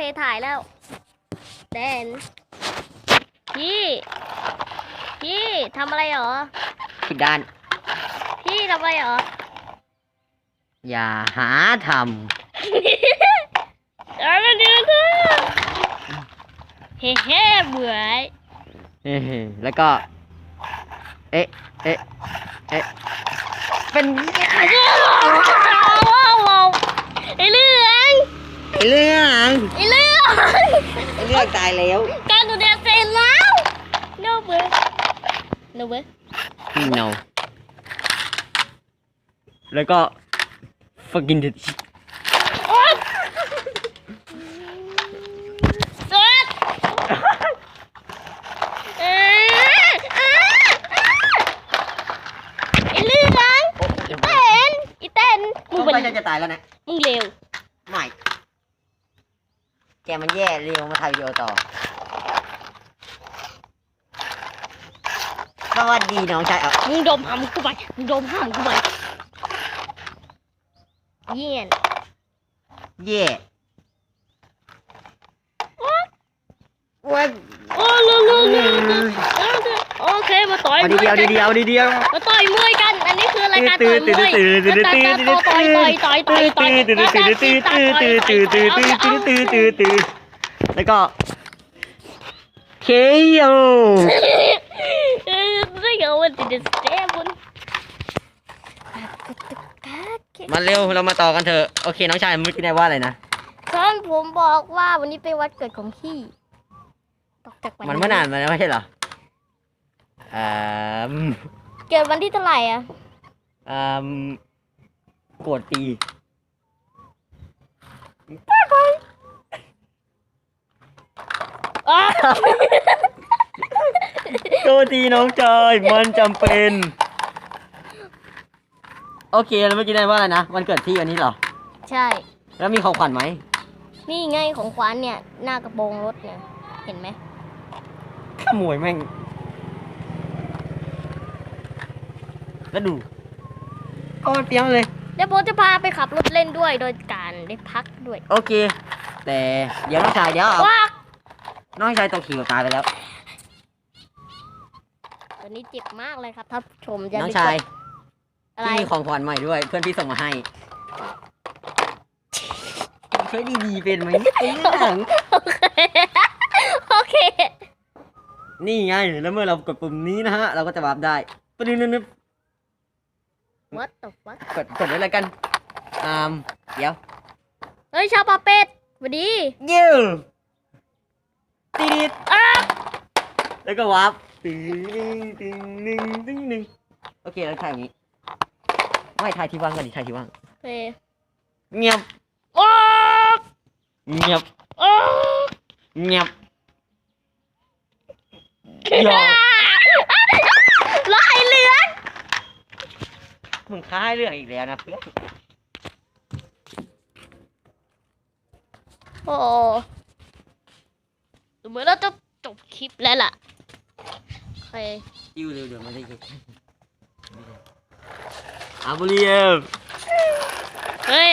เคถ่ายแล้วแดนพี่พี่ทำอะไรหรอผิดด้าน พี่ทำอะไรหรอ อย่าหาทเดี๋ยวเดี๋ยวเดี๋ยวเฮ้เฮ้เบื่อำเฮ้ๆแล้วก็ เอ๊ะ เอ๊ะ เอ๊ะ เป็น ว้าวว้าวไอเรื่อง ไอ้เรื่องไอเรื่องไอ้เรื่องตายแล้วการดูเดียเสร็จแล้วโน้เบื่อโน้เบื่อ no แล้วก็ fucking the โอ๊ยเกิดเอ๊ะเอ๊ะเอ๊ะไอเรื่องเต้นอีเต้นมึงต้องเป็นไปจะตายแล้วนะ มึงเร็ว ไม่ แกมันแย่เร็วมาถ่ายวิดีโอต่อ สวัสดีน้องชายเอามึงดมหำกูไปมึงดมหำกูไปเยี่ยน เย่ว้ย โอ้ลูลูลูโอ เคมาต่อยเอามดีวยเดียวกันดีเดียวดีเดียว มาต่อยมวยกัน อันนี้คือรายการต่อยมวยต่อยต่อยต่อยต่อยต่อยต่อยแล้วก็เคโยเออไม่เอาวันที่เดสเตบุนมาเร็วเรามาต่อกันเถอะโอเคน้องชายเมื่อกี้นายว่าอะไรนะตอนผมบอกว่าวันนี้เป็นวันเกิดของพี่ตกจากมันเมื่อนานมาแล้วไม่ใช่เหรออ่าเกิดวันที่เท่าไหร่อะอ่าโกรธตีอ๋อโกรธตีน้องชายมันจำเป็น โอเค แล้วเมื่อกี้นายว่าอะไรนะ วันเกิดที่วันนี้เหรอ ใช่ แล้วมีของขวัญไหม นี่ไงของขวัญเนี่ย หน้ากระโปรงรถเนี่ย เห็นไหมขโมยแม่ง แล้วดูก็เตรียมเลย เดี๋ยวผมจะพาไปขับรถเล่นด้วยโดยการได้พักด้วยโอเค แต่เดี๋ยวน้องชายเดี๋ยวเอาว้าน้องชายตกขี่ตายไปแล้ว ตอนนี้เจ็บมากเลยครับท่านผู้ชมอย่าน้องไปชายกดอะไรที่มีของขวัญใหม่ด้วย เพื่อนพี่ส่งมาให้ใช้ดีๆเป็นไหมไอ้เรื่องโอเคโอเค นี่ไงแล้วเมื่อเรากดปุ่มนี้นะฮะ เราก็จะวาร์ปได้ปนึงนึง what the fuck กดกดไว้เลยกันอ่ามเดี๋ยวเฮ้ยชาวปาเป็ดสวัสดีเย้ตีดอ้าแล้วก็วาร์ปตึงตึงตึงตึงตึงโอเคแล้วถ่ายอย่างนี้ไม่ถ่ายที่ว่างก่อนดิถ่ายที่ว่างโอเคเงียบโอ้เงียบโอ้เงียบยอม ลอยเรือ มึงค้ายเรื่องอีกแล้วนะเพื่อนโอ้ดูเหมือนเราจะจบคลิปแล้วล่ะโอเคจิ้วเร็วเดี๋ยวมันจะเย็นอาบุเรียมเฮ้ย